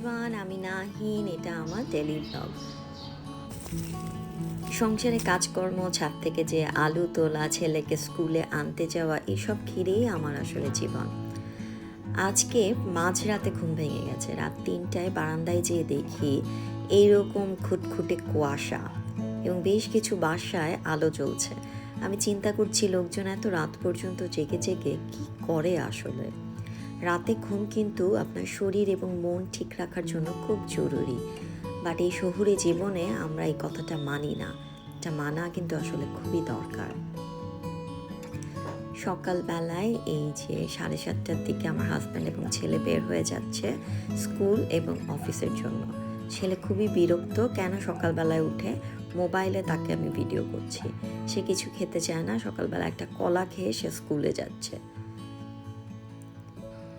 Everyone, আমি নাহিন, এটা আমার ডেলি ব্লগ। সংসারে কাজকর্ম, ছাদ থেকে যে আলু তোলা, ছেলেকে স্কুলে আনতে যাওয়া, এসব ঘিরেই আমার আসলে জীবন। আজকে মাঝরাতে ঘুম ভেঙে গেছে। রাত তিনটায় বারান্দায় যেয়ে দেখি এইরকম খুটখুটে কুয়াশা এবং বেশ কিছু বাসায় আলো জ্বলছে। আমি চিন্তা করছি, লোকজন এত রাত পর্যন্ত জেগে জেগে কি করে আসলে? রাতে ঘুম কিন্তু আপনার শরীর এবং মন ঠিক রাখার জন্য খুব জরুরি। বাট এই শহুরে জীবনে আমরা এই কথাটা মানি না। এটা মানা কিন্তু আসলে খুবই দরকার। সকালবেলায় এই যে সাড়ে সাতটার দিকে আমার হাজব্যান্ড এবং ছেলে বের হয়ে যাচ্ছে স্কুল এবং অফিসের জন্য। ছেলে খুবই বিরক্ত, কেন সকালবেলায় উঠে? মোবাইলে তাকে আমি ভিডিও করছি। সে কিছু খেতে চায় না, সকালবেলা একটা কলা খেয়ে সে স্কুলে যাচ্ছে।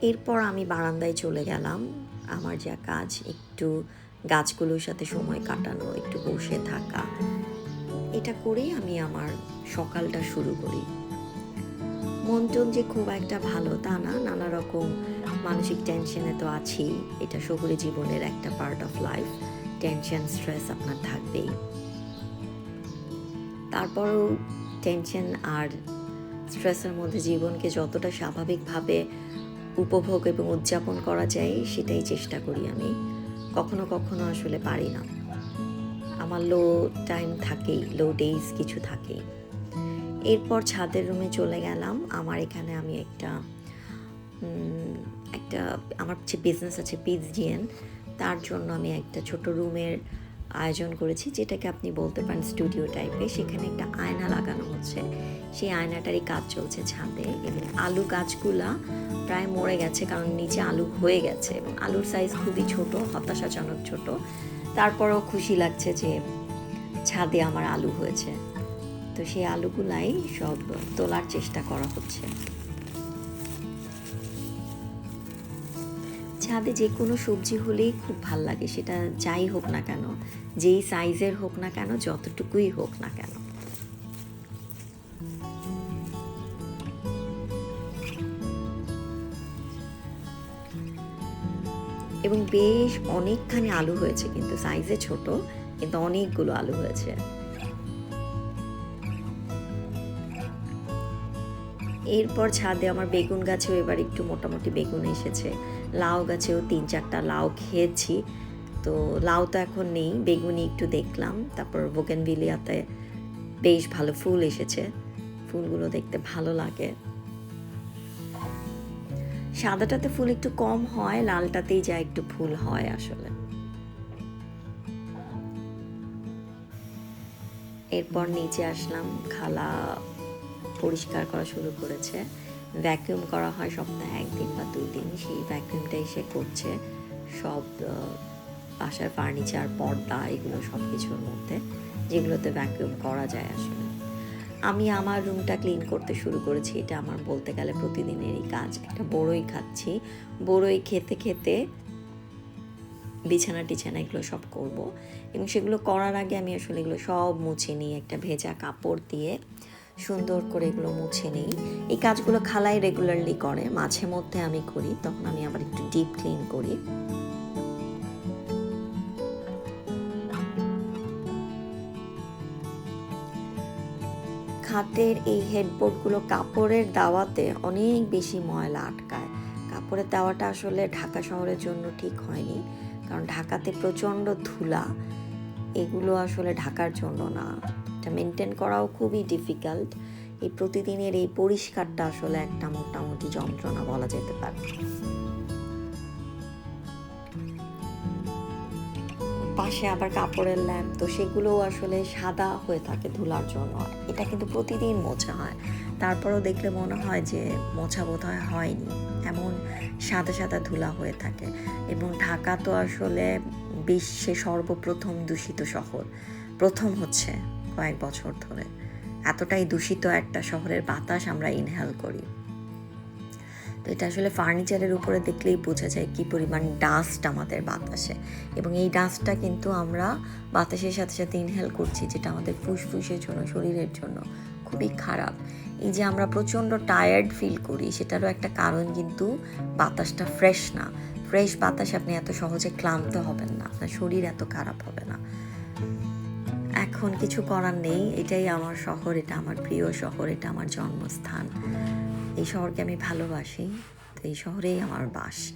এরপর আমি বারান্দায় চলে গেলাম। আমার যা কাজ, একটু গাছগুলোর সাথে সময় কাটানো, একটু বসে থাকা। এটা করেই আমি আমার সকালটা শুরু করি। মন টন যে খুব একটা ভালো তা না, নানা রকম মানসিক টেনশনে তো আছেই। এটা শহুরে জীবনের একটা part of life tension stress আপনার থাকবেই। তারপরও টেনশন আর স্ট্রেসের মধ্যে জীবনকে যতটা স্বাভাবিকভাবে উপভোগ এবং উদযাপন করা যায়, সেটাই চেষ্টা করি আমি। কখনো কখনো আসলে পারি না। আমার লো টাইম থাকেই লো ডেইজ কিছু থাকেই এরপর ছাদের রুমে চলে গেলাম। আমার এখানে আমি একটা একটা, আমার যে বিজনেস আছে পিজডিএন তার জন্য আমি একটা ছোট রুমের আয়োজন করেছি, যেটাকে আপনি বলতে পারেন স্টুডিও টাইপে সেখানে একটা আয়না লাগানো হচ্ছে। সেই আয়নাটারই কাজ চলছে ছাদে। এবং আলু গাছগুলা প্রায় মরে গেছে, কারণ নিচে আলু হয়ে গেছে এবং আলুর সাইজ খুবই ছোট, হতাশাজনক ছোট। তারপরেও খুশি লাগছে যে ছাদে আমার আলু হয়েছে। তো সেই আলুগুলাই সব তোলার চেষ্টা করা হচ্ছে। ছাদে যে কোনো সবজি হলেই খুব ভালো লাগে, সেটা যাই হোক না কেন, যেই সাইজের হোক না কেন, যতটুকুই হোক না কেন। এবং বেশ অনেকখানি আলু হয়েছে, কিন্তু সাইজে ছোট, কিন্তু অনেকগুলো আলু হয়েছে। এরপর ছাদে আমার বেগুন গাছেও এবার একটু মোটামুটি বেগুন এসেছে। লাউ গাছেও তিন চারটা লাউ খেয়েছি। তো লাউ তো এখন নেই বেগুনি একটু দেখলাম। তারপর বোগেনভিলিয়াতে বেশ ভালো ফুল এসেছে। ফুলগুলো দেখতে ভালো লাগে। সাদাটাতে ফুল একটু কম হয়, লালটাতেই যা একটু ফুল হয় আসলে। এরপর নিচে আসলাম, খালা পরিষ্কার করা শুরু করেছে। ভ্যাকিউম করা হয় সপ্তাহে একদিন বা দুই দিন সেই ভ্যাকিউমটাই সে করছে। সব বাসার ফার্নিচার পর্দা, এগুলো সব কিছুর মধ্যে, যেগুলোতে ভ্যাকিউম করা যায় আসলে। আমি আমার রুমটা ক্লিন করতে শুরু করেছি, এটা আমার বলতে গেলে প্রতিদিনেরই কাজ। একটা বড়ই খাচ্ছি, বড়ই খেতে খেতে বিছানা টিছানা এগুলো সব করব। এবং সেগুলো করার আগে আমি আসলে এগুলো সব মুছে নিই, একটা ভেজা কাপড় দিয়ে সুন্দর করে এগুলো মুছে নিই। এই কাজগুলো খালাই রেগুলারলি করে, মাঝে মধ্যে আমি করি, তখন আমি আবার একটু ডিপ ক্লিন করি। খাটের এই হেডবোর্ডগুলো কাপড়ের দাওয়াতে অনেক বেশি ময়লা আটকায়। কাপড়ের দাওয়াটা আসলে ঢাকা শহরের জন্য ঠিক হয়নি, কারণ ঢাকাতে প্রচণ্ড ধুলা। এগুলো আসলে ঢাকার জন্য না। এটা মেনটেন করাও খুবই ডিফিকাল্ট এই প্রতিদিনের এই পরিষ্কারটা আসলে একটা মোটামুটি যন্ত্রণা বলা যেতে পারে। পাশে আবার কাপড়ের ল্যাম্প, তো সেগুলোও আসলে সাদা হয়ে থাকে ধুলার জন্য। এটা কিন্তু প্রতিদিন মোছা হয়। তারপরেও দেখলে মনে হয় যে মোছা বোধ হয় হয়নি। এমন সাদা সাদা ধুলা হয়ে থাকে। এবং ঢাকা তো আসলে বিশ্বে সর্বপ্রথম দূষিত শহর। প্রথম হচ্ছে কয়েক বছর ধরে। এতটাই দূষিত একটা শহরের বাতাস আমরা ইনহেল করি। এটা আসলে ফার্নিচারের উপরে দেখলেই বোঝা যায় কি পরিমাণ ডাস্ট আমাদের বাতাসে। এবং এই ডাস্টটা কিন্তু আমরা বাতাসের সাথে সাথে ইনহেল করছি, যেটা আমাদের ফুসফুসের জন্য, শরীরের জন্য খুবই খারাপ। এই যে আমরা প্রচণ্ড টায়ার্ড ফিল করি, সেটারও একটা কারণ কিন্তু বাতাসটা ফ্রেশ না। ফ্রেশ বাতাসে আপনি এত সহজে ক্লান্ত হবেন না, আপনার শরীর এত খারাপ হবে না। এখন কিছু করার নেই, এটাই আমার শহর, এটা আমার প্রিয় শহর, এটা আমার জন্মস্থান। এই শহরকে আমি ভালোবাসি। তো এই শহরেই আমার বাস।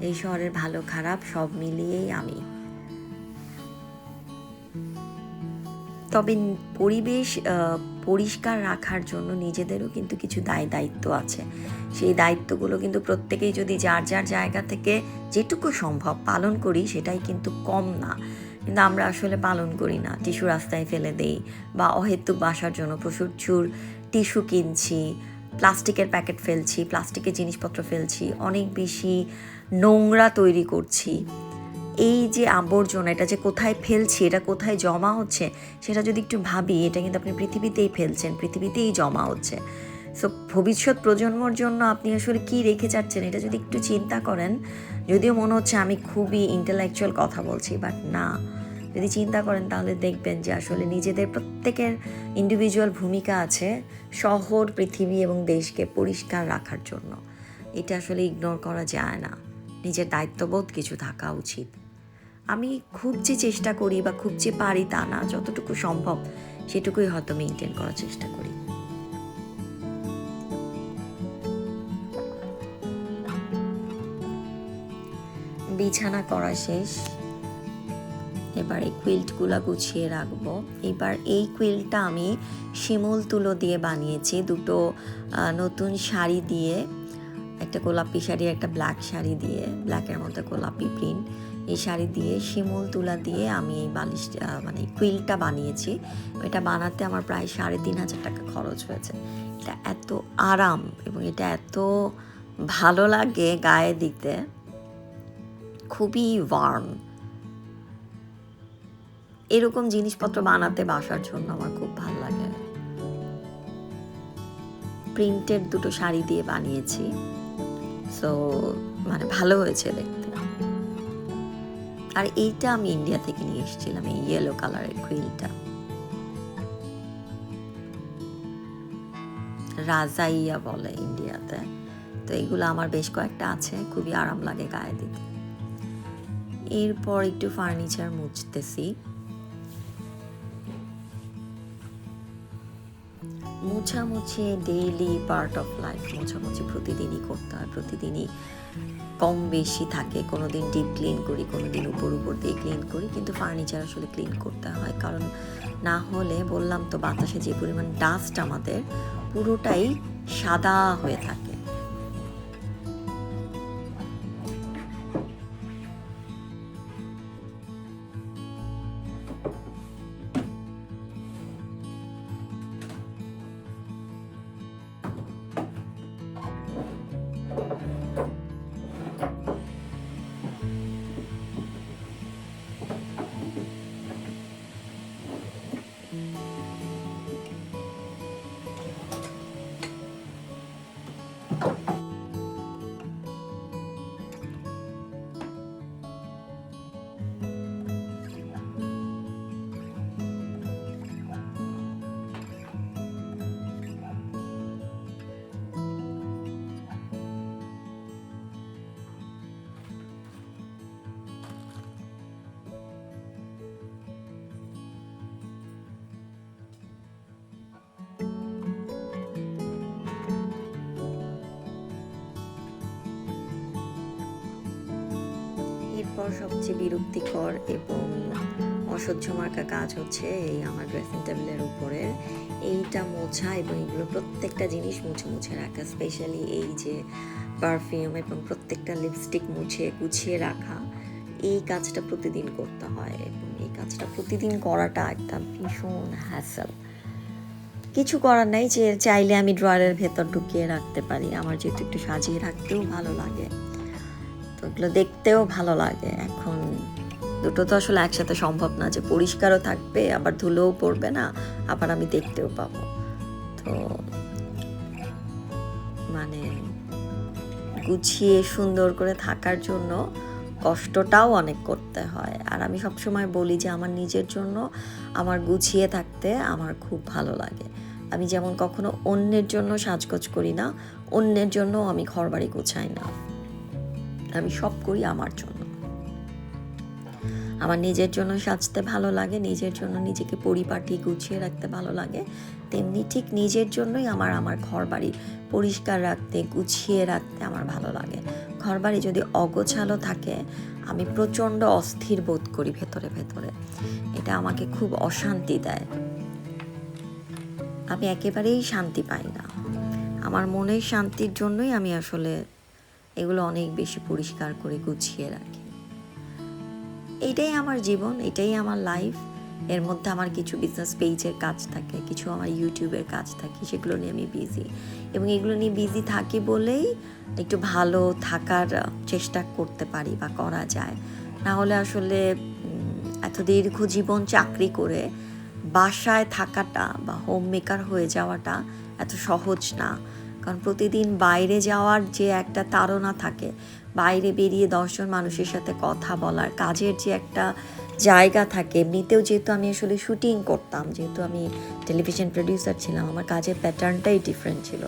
এই শহরের ভালো, খারাপ সব মিলিয়েই আমি। তবে পরিবেশ পরিষ্কার রাখার জন্য নিজেদেরও কিন্তু কিছু দায় দায়িত্ব আছে। সেই দায়িত্বগুলো কিন্তু প্রত্যেকেই যদি যার যার জায়গা থেকে যেটুকু সম্ভব পালন করি, সেটাই কিন্তু কম না। কিন্তু আমরা আসলে পালন করি না। টিস্যু রাস্তায় ফেলে দেই বা অহেতুক বাসার জন্য প্রচুর টিস্যু কিনছি প্লাস্টিকের প্যাকেট ফেলছি, প্লাস্টিকের জিনিসপত্র ফেলছি, অনেক বেশি নোংরা তৈরি করছি। এই যে আবর্জনা, এটা যে কোথায় ফেলছি, এটা কোথায় জমা হচ্ছে, সেটা যদি একটু ভাবি, এটা কিন্তু আপনি পৃথিবীতেই ফেলছেন, পৃথিবীতেই জমা হচ্ছে। সো ভবিষ্যৎ প্রজন্মর জন্য আপনি আসলে কি রেখে যাচ্ছেন, এটা যদি একটু চিন্তা করেন, যদিও মনে হচ্ছে আমি খুবই ইন্টেলেকচুয়াল কথা বলছি বাট না। যদি চিন্তা করেন তাহলে দেখবেন যে আসলে নিজেদের প্রত্যেকের ইন্ডিভিজুয়াল ভূমিকা আছে শহর, পৃথিবী এবং দেশকে পরিষ্কার রাখার জন্য। এটা আসলে ইগনোর করা যায় না। নিজের দায়িত্ববোধ কিছু থাকা উচিত। আমি খুব যে চেষ্টা করি বা খুব যে পারি তা না, যতটুকু সম্ভব সেটুকুই হয়তো মেনটেন করার চেষ্টা করি। বিছানা করা শেষ। এবার এই কুইল্টগুলো গুছিয়ে রাখব। এবার এই কুইলটা আমি শিমুল তুলো দিয়ে বানিয়েছি, দুটো নতুন শাড়ি দিয়ে, একটা গোলাপি শাড়ি একটা ব্ল্যাক শাড়ি দিয়ে, ব্ল্যাকের মধ্যে গোলাপি প্রিন্ট। এই শাড়ি দিয়ে, শিমুল তুলা দিয়ে আমি এই বালিশ মানে কুইলটা বানিয়েছি। এটা বানাতে আমার প্রায় সাড়ে তিন হাজার টাকা খরচ হয়েছে। এটা এত আরাম এবং এটা এত ভালো লাগে গায়ে দিতে। খুবই ওয়ার্ম এরকম জিনিসপত্র বানাতে বাসার জন্য আমার খুব ভালো লাগে। প্রিন্টেড দুটো শাড়ি দিয়ে বানিয়েছি। সো মানে ভালো হয়েছে দেখতে। আর এইটা আমি ইন্ডিয়া থেকে নিয়ে এসেছিলাম, এই ইয়েলো কালারের কুইলটা রাজাইয়া বলে ইন্ডিয়াতে তো এগুলো আমার বেশ কয়েকটা আছে, খুবই আরাম লাগে গায়ে দিতে। এরপর একটু ফার্নিচার মুছতেছি। মোছামুছি ডেইলি পার্ট অফ লাইফ মোছামুছি প্রতিদিনই করতে হয়, প্রতিদিনই কম বেশি থাকে কোনো দিন ডিপ ক্লিন করি কোনো দিন উপর উপর দিয়ে ক্লিন করি, কিন্তু ফার্নিচার আসলে ক্লিন করতে হয়। কারণ না হলে বললাম তো বাতাসে যে পরিমাণ ডাস্ট আমাদের, পুরোটাই সাদা হয়ে থাকে। এরপর সবচেয়ে বিরক্তিকর এবং অসহ্য মার্কা কাজ হচ্ছে এই আমার ড্রেসিং টেবিলের উপরে। এইটা মোছা এবং এগুলো প্রত্যেকটা জিনিস মুছে মুছে রাখা স্পেশালি এই যে পারফিউম এবং প্রত্যেকটা লিপস্টিক মুছে গুছিয়ে রাখা, এই কাজটা প্রতিদিন করতে হয় এবং এই কাজটা প্রতিদিন করাটা একটা ভীষণ হ্যাসেল কিছু করার নাই যে চাইলে আমি ড্রয়ারের ভেতর ঢুকিয়ে রাখতে পারি, আমার যেহেতু একটু সাজিয়ে রাখতেও ভালো লাগে। এগুলো দেখতেও ভালো লাগে। এখন দুটো তো আসলে একসাথে সম্ভব না যে পরিষ্কারও থাকবে, আবার ধুলোও পড়বে না, আবার আমি দেখতেও পাবো। তো মানে গুছিয়ে সুন্দর করে থাকার জন্য কষ্টটাও অনেক করতে হয়। আর আমি সবসময় বলি যে আমার নিজের জন্য, আমার গুছিয়ে থাকতে আমার খুব ভালো লাগে। আমি যেমন কখনো অন্যের জন্য সাজগোজ করি না, অন্যের জন্য আমি ঘরবাড়ি গুছাই না। আমি সব করি আমার জন্য। আমার নিজের জন্য সাজতে ভালো লাগে, নিজের জন্য নিজেকে পরিপাটি গুছিয়ে রাখতে ভালো লাগে। তেমনি ঠিক নিজের জন্যই আমার আমার ঘর বাড়ি পরিষ্কার রাখতে, গুছিয়ে রাখতে আমার ভালো লাগে। ঘর বাড়ি যদি অগোছালো থাকে, আমি প্রচণ্ড অস্থির বোধ করি ভেতরে ভেতরে। এটা আমাকে খুব অশান্তি দেয়। আমি একেবারেই শান্তি পাই না। আমার মনের শান্তির জন্যই আমি আসলে এগুলো অনেক বেশি পরিষ্কার করে গুছিয়ে রাখি। এটাই আমার জীবন, এটাই আমার লাইফ এর মধ্যে আমার কিছু বিজনেস পেজের কাজ থাকে, কিছু আমার ইউটিউবের কাজ থাকে, সেগুলো নিয়ে আমি বিজি এবং এগুলো নিয়ে বিজি থাকি বলেই একটু ভালো থাকার চেষ্টা করতে পারি বা করা যায়। না হলে আসলে এত দীর্ঘ জীবন চাকরি করে বাসায় থাকাটা বা হোম মেকার হয়ে যাওয়াটা এত সহজ না। কারণ প্রতিদিন বাইরে যাওয়ার যে একটা তাড়না থাকে, বাইরে বেরিয়ে দশজন মানুষের সাথে কথা বলার, কাজের যে একটা জায়গা থাকে, এমনিতেও যেহেতু আমি আসলে শুটিং করতাম, যেহেতু আমি টেলিভিশন প্রডিউসার ছিলাম, আমার কাজের প্যাটার্নটাই ডিফারেন্ট ছিল।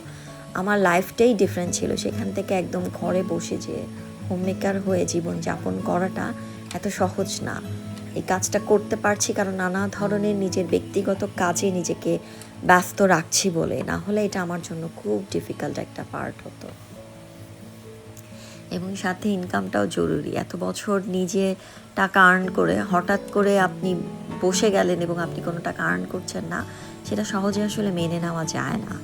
আমার লাইফটাই ডিফারেন্ট ছিল। সেখান থেকে একদম ঘরে বসে যে হোম মেকার হয়ে জীবন যাপন করাটা এত সহজ না। এই কাজটা করতে পারছি কারণ নানা ধরনের নিজের ব্যক্তিগত কাজে নিজেকে ব্যস্ত রাখছি বলে, না হলে এটা আমার জন্য খুব ডিফিকাল্ট একটা পার্ট হতো। এবং সাথে ইনকামটাও জরুরি। এত বছর নিজে টাকা আর্ন করে, হঠাৎ করে আপনি বসে গেলেন এবং আপনি কোনো টাকা আর্ন করছেন না, সেটা সহজে আসলে মেনে নেওয়া যায় না।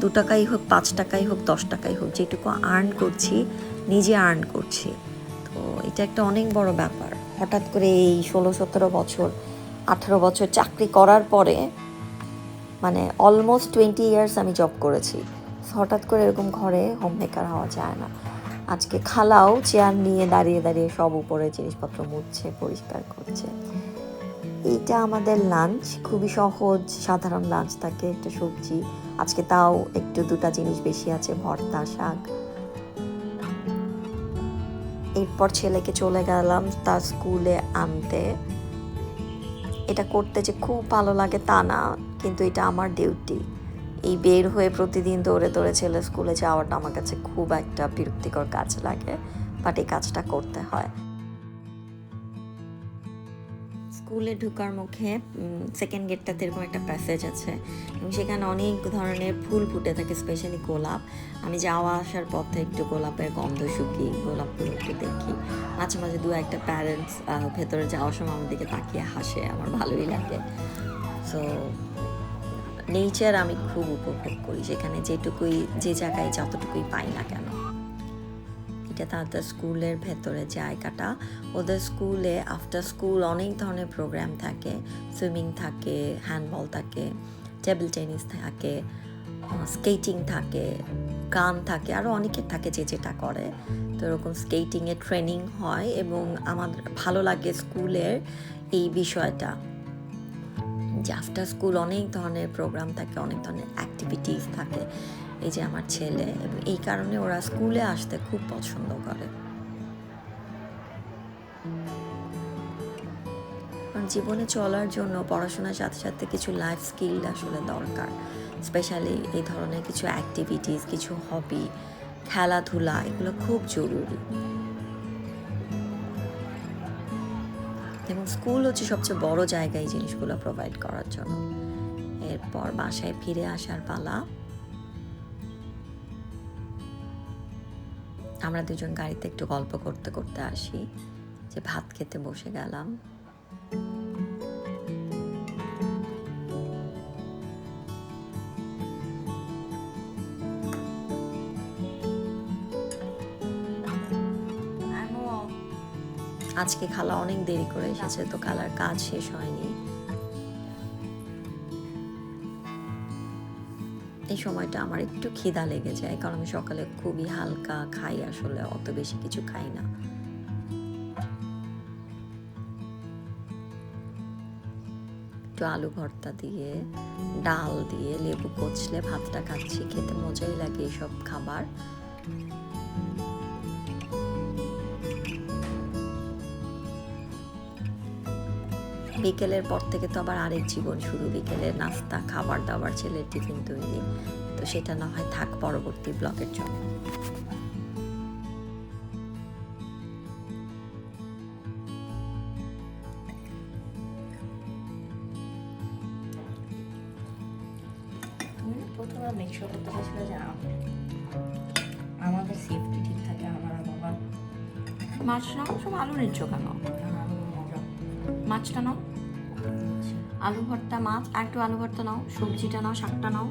দু টাকাই হোক, পাঁচ টাকাই হোক, দশ টাকাই হোক, যেটুকু আর্ন করছি, নিজে আর্ন করছি। তো এটা একটা অনেক বড় ব্যাপার। হঠাৎ করে এই ষোলো সতেরো বছর, আঠেরো বছর চাকরি করার পরে মানে অলমোস্ট টোয়েন্টি ইয়ার্স আমি জব করেছি। হঠাৎ করে এরকম ঘরে হোম মেকার হওয়া যায় না। আজকে খালাও চেয়ার নিয়ে দাঁড়িয়ে দাঁড়িয়ে সব উপরে জিনিসপত্র মুছছে, পরিষ্কার করছে। এইটা আমাদের লাঞ্চ খুবই সহজ, সাধারণ লাঞ্চ থাকে একটা সবজি। আজকে তাও একটু দুটা জিনিস বেশি আছে, ভর্তা, শাক। এরপর ছেলেকে চলে গেলাম তার স্কুলে আনতে। এটা করতে যে খুব ভালো লাগে তা না। কিন্তু এটা আমার ডিউটি এই বের হয়ে প্রতিদিন দৌড়ে দৌড়ে ছেলে স্কুলে যাওয়াটা আমার কাছে খুব একটা বিরক্তিকর কাজ লাগে বাট এই কাজটা করতে হয়। স্কুলে ঢুকার মুখে সেকেন্ড গেটটাতে এরকম একটা প্যাসেজ আছে। এবং সেখানে অনেক ধরনের ফুল ফুটে থাকে স্পেশালি গোলাপ। আমি যাওয়া আসার পথে একটু গোলাপের গন্ধ শুকি গোলাপগুলো একটু দেখি। মাঝে মাঝে দু একটা প্যারেন্টস ভেতরে যাওয়ার সময় আমার দিকে তাকিয়ে হাসে, আমার ভালোই লাগে। সো নেচার আমি খুব উপভোগ করি সেখানে যেটুকুই, যে জায়গায় যতটুকুই পাই না কেন। এটা তাদের স্কুলের ভেতরে জায়গাটা। ওদের স্কুলে আফটার স্কুল অনেক ধরনের প্রোগ্রাম থাকে। সুইমিং থাকে হ্যান্ডবল থাকে টেবিল টেনিস থাকে স্কেটিং থাকে, গান থাকে আরও অনেকের থাকে যে যেটা করে। তো এরকম স্কেটিংয়ে ট্রেনিং হয় এবং আমার ভালো লাগে স্কুলের এই বিষয়টা। যে আফটার স্কুল অনেক ধরনের প্রোগ্রাম থাকে, অনেক ধরনের অ্যাক্টিভিটিস থাকে। এই যে আমার ছেলে, এবং এই কারণে ওরা স্কুলে আসতে খুব পছন্দ করে। জীবনে চলার জন্য পড়াশোনার সাথে সাথে কিছু লাইফ স্কিল আসলে দরকার। স্পেশালি এই ধরনের কিছু অ্যাক্টিভিটিস কিছু হবি খেলাধুলা, এগুলো খুব জরুরি। স্কুল হচ্ছে সবচেয়ে বড় জায়গা এই জিনিসগুলো প্রোভাইড করার জন্য। এরপর বাসায় ফিরে আসার পালা। আমরা দুজন গাড়িতে একটু গল্প করতে করতে আসি, যে ভাত খেতে বসে গেলাম। আজকে খালা অনেক দেরি করে এসেছে, তো খালার কাজ শেষ হয়নি। এই সময়টা আমার একটু খিদা লেগে যায়, কারণ আমি সকালে খুবই হালকা খাই, আসলে অত বেশি কিছু খাই না। একটু আলু ভর্তা দিয়ে, ডাল দিয়ে, লেবু কচলে ভাতটা খাচ্ছি, খেতে মজাই লাগে এইসব খাবার। বিকেলের পর থেকে তো আবার আরেক জীবন শুরু, বিকেলের নাস্তা, খাবার দাবার, ছেলের টিফিন তৈরি তো সেটা না হয় থাক পরবর্তী ব্লকের জন্য। আমাদের সেফটি ঠিক থাকে, আমার মাছ রাখার সব আলু নিচ্ছ কেন? মাছটা নাও। আলু ভর্তা মাছ আর একটু আলু ভর্তা নাও সবজিটা নাও শাকটা নাও।